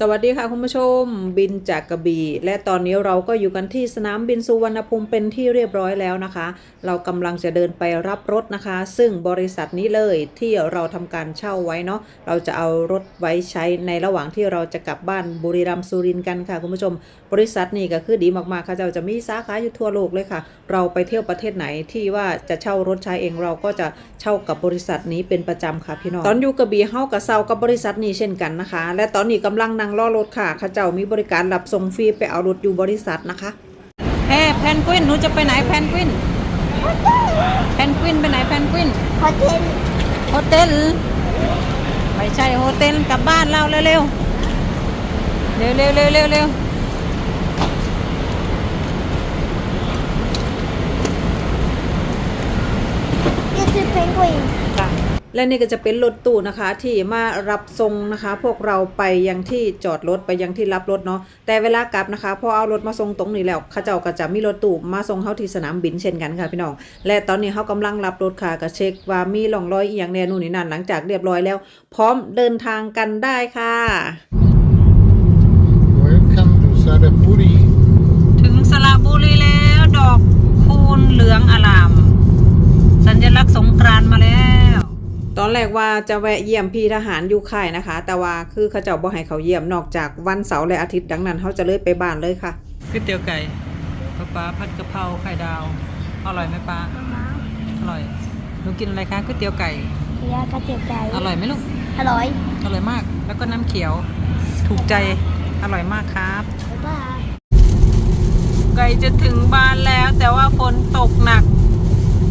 สวัสดีค่ะคุณผู้ชม บินจากกระบี่และตอนนี้เราก็อยู่กันที่สนามบินสุวรรณภูมิเป็นที่เรียบร้อยแล้วนะคะ เรากำลังจะเดินไปรับรถนะคะ ซึ่งบริษัทนี้เลยที่เราทำการเช่าไว้เนาะเราจะเอารถไว้ใช้ในระหว่างที่เราจะกลับบ้านบุรีรัมย์สุรินทร์กันค่ะคุณผู้ชม บริษัทนี่ก็คือดีมากๆค่ะเจ้าจะมีสาขาอยู่ทั่วโลกเลยค่ะ เราไปเที่ยวประเทศไหนที่ว่าจะเช่ารถใช้เองเราก็จะเช่ากับบริษัทนี้เป็นประจำค่ะพี่น้องตอนอยู่กระบี่เฮากับเซากับบริษัทนี้เช่นกันนะคะ และตอนนี้กำลังนั่งรอรถค่ะเข้าเจ้ามีบริการรับส่งฟรีไปเอารถอยู่บริษัทนะคะเฮ้แพนกวินหนูจะไปไหนแพนกวินแพนกวินไปไหนแพนกวินโฮเทลโฮเทลไม่ใช่โฮเทลกลับบ้านเราเร็วๆเร็วเร็วเร็วเร็วเร็วนี่คือเพนกวินค่ะ และนี่ก็จะเป็นรถตู้นะคะที่มารับส่งนะคะ พวกเราไปยังที่จอดรถไปยังที่รับรถเนาะแต่เวลากลับนะคะพอเอารถมาส่งตรงนี้แล้วเขาเจ้าก็จะมีรถตู้มาส่งเขาที่สนามบินเช่นกันค่ะพี่น้องและตอนนี้เขากำลังรับรถค่ะก็เช็คว่ามีร่องรอยอีหยังแน่นู่นนี่นั่นหลังจากเรียบร้อยแล้ว พร้อมเดินทางกันได้ค่ะ Welcome to Sarapuri. ถึงสระบุรีแล้วดอกคูณเหลืองอลาม สัญลักษณ์สงกรานต์มาแล้ว ตอนแรกว่าจะแวะเยี่ยมพี่ทหารอยู่ค่ายนะคะ แต่ว่าคือเขาเจ้าบ่ให้เขาเยี่ยมนอกจากวันเสาร์และอาทิตย์ดังนั้นเขาจะเลยไปบ้านเลยค่ะก๋วยเตี๋ยวไก่ป้าป้าผัดกะเพราไข่ดาว อร่อยไหมป้ามาอร่อยหนูกินอะไรคะก๋วยเตี๋ยวไก่ยากระเทียมไก่อร่อยไหมลูกอร่อยอร่อยมาก แล้วก็น้ำเขียว ถูกใจอร่อยมากครับบ๊ายบายใกล้จะถึงบ้านแล้วแต่ว่าฝนตกหนัก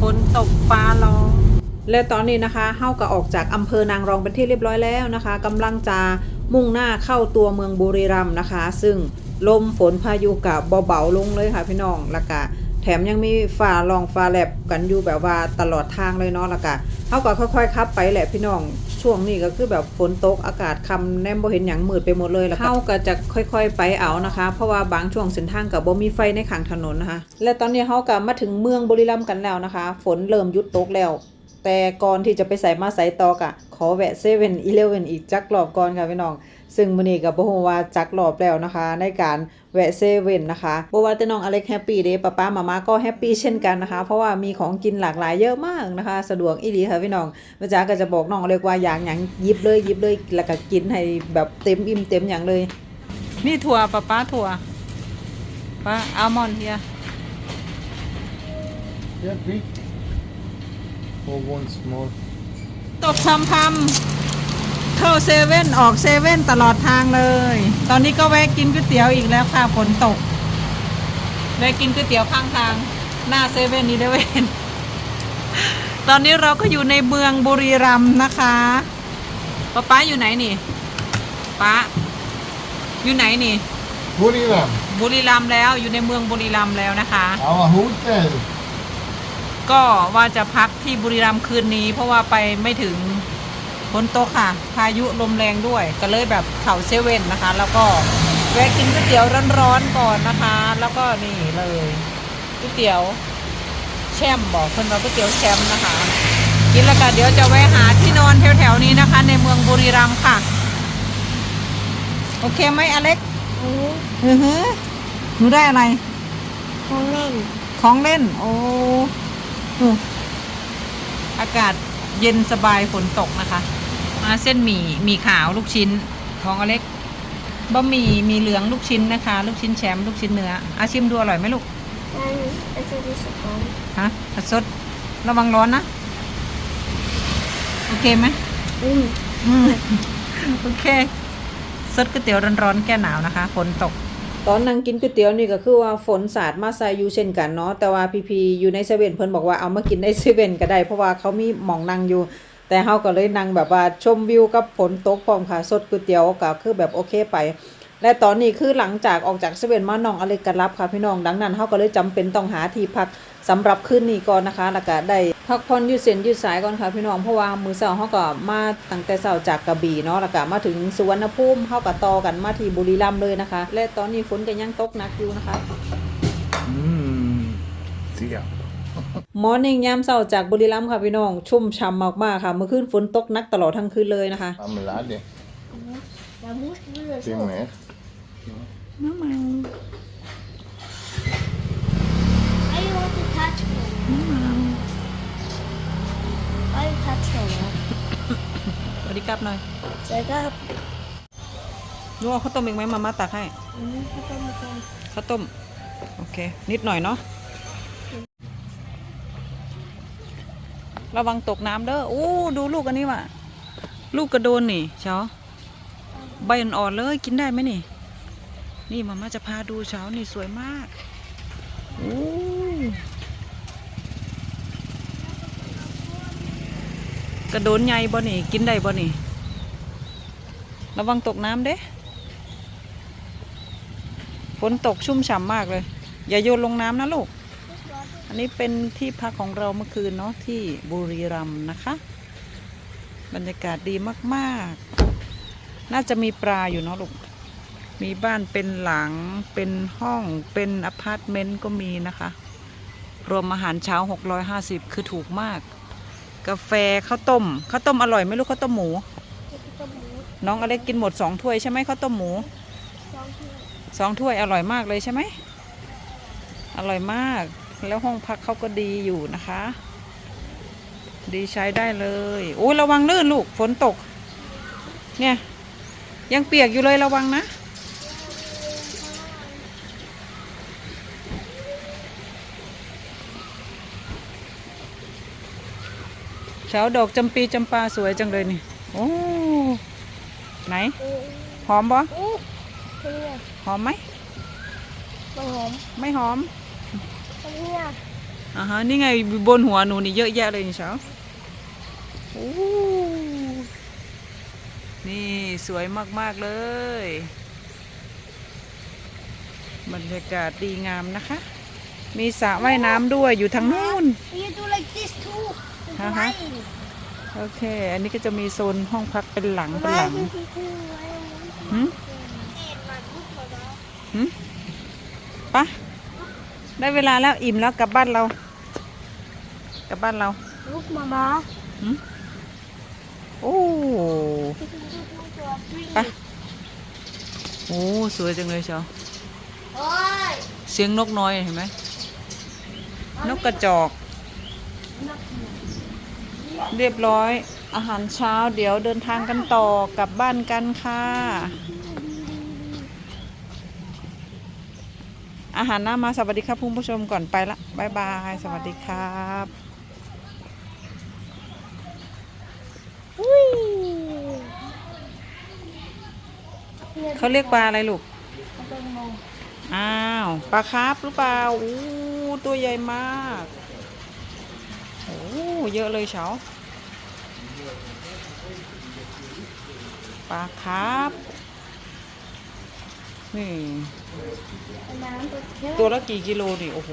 ฝนตกฟ้าร้อง และตอนนี้นะคะเฮาก็ออกจากอำเภอนางรองเป็นที่เรียบร้อยแล้วนะคะกำลังจะมุ่งหน้าเข้าตัวเมืองบุรีรัมย์นะคะ ซึ่งลมฝนพายุกับเบาๆลงเลยค่ะพี่น้องแล้วก็แถมยังมีฟ้าลองฟ้าแลบกันอยู่แบบว่าตลอดทางเลยเนาะล้วก็เฮาก็ค่อยๆขับไปแหละพี่น้อง ช่วงนี้ก็คือแบบฝนตกอากาศคำแนมบ่เห็นหยังมืดไปหมดเลยแล้วก็เฮาก็จะค่อยๆไปเอานะคะ เพราะว่าบางช่วงเส้นทางกับบ่มีไฟในขางถนนนะคะ และตอนนี้เฮาก็มาถึงเมืองบุรีรัมย์กันแล้วนะคะ ฝนเริ่มหยุดตกแล้ว แต่ก่อนที่จะไปใส่มาใส่ตอกอะขอแวะเซเว่นอีเลเว่นอีกจักรอบก่อนค่ะพี่น้อง ซึ่งมื้อนี้ก็บ่ฮู้ว่าจักรอบแล้วนะคะ ในการแวะเซเว่นนะคะบ่ว่าแต่น้องอเล็กแฮปปี้เด้ป้าป้ามาม่าก็แฮปปี้เช่นกันนะคะ เพราะว่ามีของกินหลากหลายเยอะมากนะคะ สะดวกอีหลีค่ะพี่น้องแม่จ๋าก็จะบอกน้องอเล็กว่าอยากหยังหยิบเลยหยิบเลยแล้วก็กินให้แบบเต็มอิ่มเต็มอย่างเลย นี่ถั่วป้าป้าถั่วป้าอัลมอนด์เฮีย Yeah, big. Or once more. ตกพรำพำเข้าเซเว่นออกเซเว่นตลอดทางเลย ตอนนี้ก็แวะกินก๋วยเตี๋ยวอีกแล้วค่ะฝนตก แวะกินก๋วยเตี๋ยวข้างทาง หน้าเซเว่นนี่เดเว่นตอนนี้เราก็อยู่ในเมืองบุรีรัมย์นะคะป้าป้าอยู่ไหนนี่ป้าอยู่ไหนนี่ Buriram, บุรีรัมย์แล้วอยู่ในเมืองบุรีรัมย์แล้วนะคะ our hotel. ก็ว่าจะพักที่บุรีรัมย์คืนนี้ เพราะว่าไปไม่ถึงฝนตกค่ะ พายุลมแรงด้วย ก็เลยแบบเข่าเซเว่นนะคะ แล้วก็แวะกินก๋วยเตี๋ยวร้อนๆก่อนนะคะ แล้วก็นี่เลยก๋วยเตี๋ยวแช่มบอกคนว่าก๋วยเตี๋ยวแชมป์นะคะกินแล้วก็เดี๋ยวจะแวะหาที่นอนแถวๆนี้นะคะ ในเมืองบุรีรัมย์ค่ะ โอเคไหมอเล็กอันนี้อือฮึหนูได้อะไร ของเล่น ของเล่น โอ้ อืมอากาศเย็นสบายฝนตกนะคะ มาเส้นหมี่หมี่ขาวลูกชิ้นของอเล็กบะหมี่หมีเหลืองลูกชิ้นนะคะ ลูกชิ้นแชมป์ลูกชิ้นเนื้ออาชิมดูอร่อยไหมลูกอันนี้อันนี้สกอนฮะผัดสดระวังร้อนนะ โอเคไหมอืมอืมโอเค สดก๋วยเตี๋ยวร้อนๆแก้หนาวนะคะฝนตก ตอนนั่งกินก๋วยเตี๋ยวนี่ก็คือว่าฝนสาดมาใส่อยู่เช่นกันเนาะแต่ว่าพีพีอยู่ในเซเว่นเพิ่นบอกว่าเอามากินในเซเว่นก็ได้ เพราะว่าเขามีหมองนั่งอยู่ แต่เฮาก็เลยนั่งแบบว่าชมวิวกับฝนตกพร้อมค่ะสดก๋วยเตี๋ยวก็คือแบบโอเคไป และตอนนี้คือหลังจากออกจากเซเว่นมาน้องอเล็กก็รับค่ะพี่น้องดังนั้นเฮาก็เลยจำเป็นต้องหาที่พักสำหรับคืนนี้ก่อนนะคะแล้วก็ได้ พักผ่อนยืดเส้นยืดสายก่อนค่ะพี่น้องเพราะว่ามื้อเช้าเฮาก็มาตั้งแต่เช้าจากกระบี่เนาะแล้วก็มาถึงสุวรรณภูมิเฮาก็ต่อกันมาที่บุรีรัมย์เลยนะคะ และตอนนี้ฝนก็ยังตกหนักอยู่นะคะ Mmm. Yeah. มอร์นิ่งยามเช้าจากบุรีรัมย์ค่ะพี่น้องชุ่มฉ่ำมากๆค่ะเมื่อคืนฝนตกหนักตลอดทั้งคืนเลยนะคะ Marmelade. แล้ว Jag måste börja Det är mer. น้ำมัน I want to touch me. I touch me. สวัสดีครับหน่อย Så jag kan... ดูเอาข้าวต้มอีกไหมมาม่าตักให้ Mm, jag kommer från... ข้าวต้ม โอเค นิดหน่อยเนาะ ระวังตกน้ำเด้อ อู้ดูลูกอันนี้ว่ะ ลูกกระโดนนี่เช้าใบอ่อนๆเลยกินได้ไหมนี่ นี่มาม่าจะพาดูเช้านี่สวยมากอู้ กระโดนใหญ่บ่นี่ กินได้บ่นี่ ระวังตกน้ำเด้ฝนตกชุ่มฉ่ำมากเลย อย่าโยนลงน้ำนะลูก อันนี้เป็นที่พักของเราเมื่อคืนเนาะที่บุรีรัมย์นะคะ บรรยากาศดีมากๆ น่าจะมีปลาอยู่เนาะลูก มีบ้านเป็นหลัง เป็นห้อง เป็นอพาร์ตเมนต์ก็มีนะคะ รวมอาหารเช้า 650 คือถูกมาก กาแฟข้าวต้มข้าวต้มอร่อยไหมลูกข้าวต้มหมู น้องอเล็กกินหมดสองถ้วยใช่ไหมข้าวต้มหมูสองถ้วยอร่อยมากเลยใช่ไหมอร่อยมาก แล้วห้องพักเขาก็ดีอยู่นะคะ ดีใช้ได้เลยโอ้ยระวังลื่นลูกฝนตก เนี่ย ยังเปียกอยู่เลยระวังนะ เช้าดอกจำปีจำปาสวยจังเลยนี่ โอ้ไหน หอมบ่ Oh, kom igen. หอมไหม Vad hom? ไม่หอม Kom igen. อ่าฮะนี่ไงบนหัวหนูนี่เยอะแยะเลยนี่เช้าโอ้นี่สวยมากๆเลย บรรยากาศดีงามนะคะ มีสระว่ายน้ำด้วยอยู่ทางนู้น You do like this too. It's Uh-huh. wine. โอเค อันนี้ก็จะมีโซนห้องพักเป็นหลังเป็น Why หลัง did you do wine? หืมหืมปะได้เวลาแล้วอิ่มแล้วกลับบ้านเรา กลับบ้านเรา Look, Mama. หืมโอ้ไปโอ้ สวยจังเลยเชียว Oj! เสียงนกน้อยเห็นไหมนกกระจอก เรียบร้อยอาหารเช้าเดี๋ยวเดินทางกันต่อกลับบ้านกันค่ะ อาหารหน้ามาสวัสดีครับผู้ชมก่อนไปละบายบาย สวัสดีครับเขาเรียกปลาอะไรลูก อ้าว ปลาคาร์ฟหรือเปล่า อู้ ตัวใหญ่มาก อ้เยอะเลยเฉาปลาคร์ฟนี่ ตัวละกี่กิโลดิโอ้โห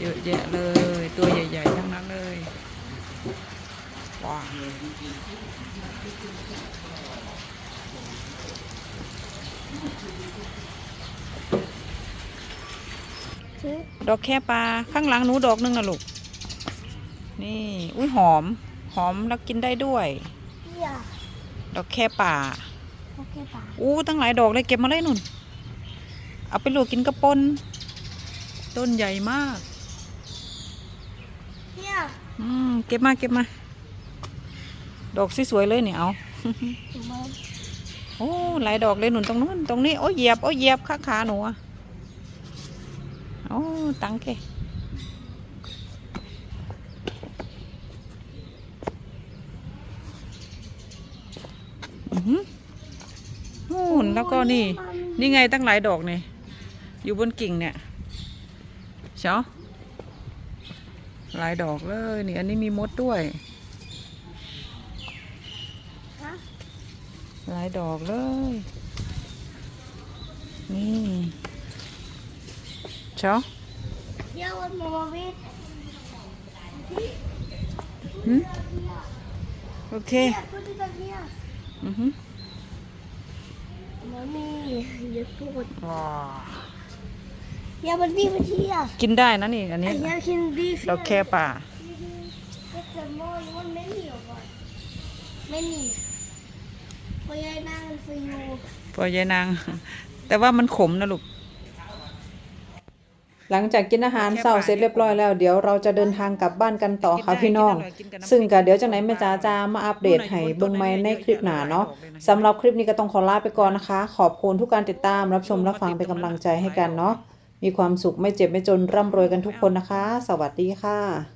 เยอะแยะเลย ตัวใหญ่ๆทั้งนั้นเลยว้าว ดอกแค่ปลาข้างหลังหนูดอกหนึงนะลูก นี่ อุ้ยหอม หอมแล้วกินได้ด้วย Ja. ดอกแค่ป่า Okej, pa. อู้ตั้งหลายดอกเลยเก็บมาเลยนุ่น เอาไปลวกกินกระปนต้นใหญ่มาก Ja. อืมเก็บมาเก็บมา ดอกสวยๆเลยเนี่ยเอาโอ้หลายดอกเลยหนุนตรงนู้นตรงนี้โอ้เหยียบโอ้เหยียบขาขาหนูอะ โอ้ตังเกอือหือนู่นแล้วก็นี่ นี่ไงตั้งหลายดอกเนี่ยอยู่บนกิ่งเนี่ยเช้าหลายดอกเลยนี่อันนี้มีมดด้วยฮะหลายดอกเลย นี่ เช้า Ja, vad mamma vill. หืมโอเค Ja, put it up here. อือหือ Mommy, you put. ว้า Ja, men leave it here. กินได้นะนี่อันนี้ And jag kan leave ดอกแค่ป่า It's a more, you want many of us. ไม่มีเพราะยายนั่งฟรีอยู่ปอยายนาง แต่ว่ามันขมนะลูก หลังจากกินอาหารเช้าเสร็จเรียบร้อยแล้วเดี๋ยวเราจะเดินทางกลับบ้านกันต่อค่ะพี่น้อง ซึ่งก็เดี๋ยวจากไหนแม่จ๋าจะมาอัปเดตให้เบิ่งใหม่ในคลิปหน้าเนาะสำหรับคลิปนี้ก็ต้องขอลาไปก่อนนะคะ ขอบคุณทุกการติดตามรับชมรับฟังเป็นกำลังใจให้กันเนาะมีความสุขไม่เจ็บไม่จนร่ำรวยกันทุกคนนะคะ สวัสดีค่ะ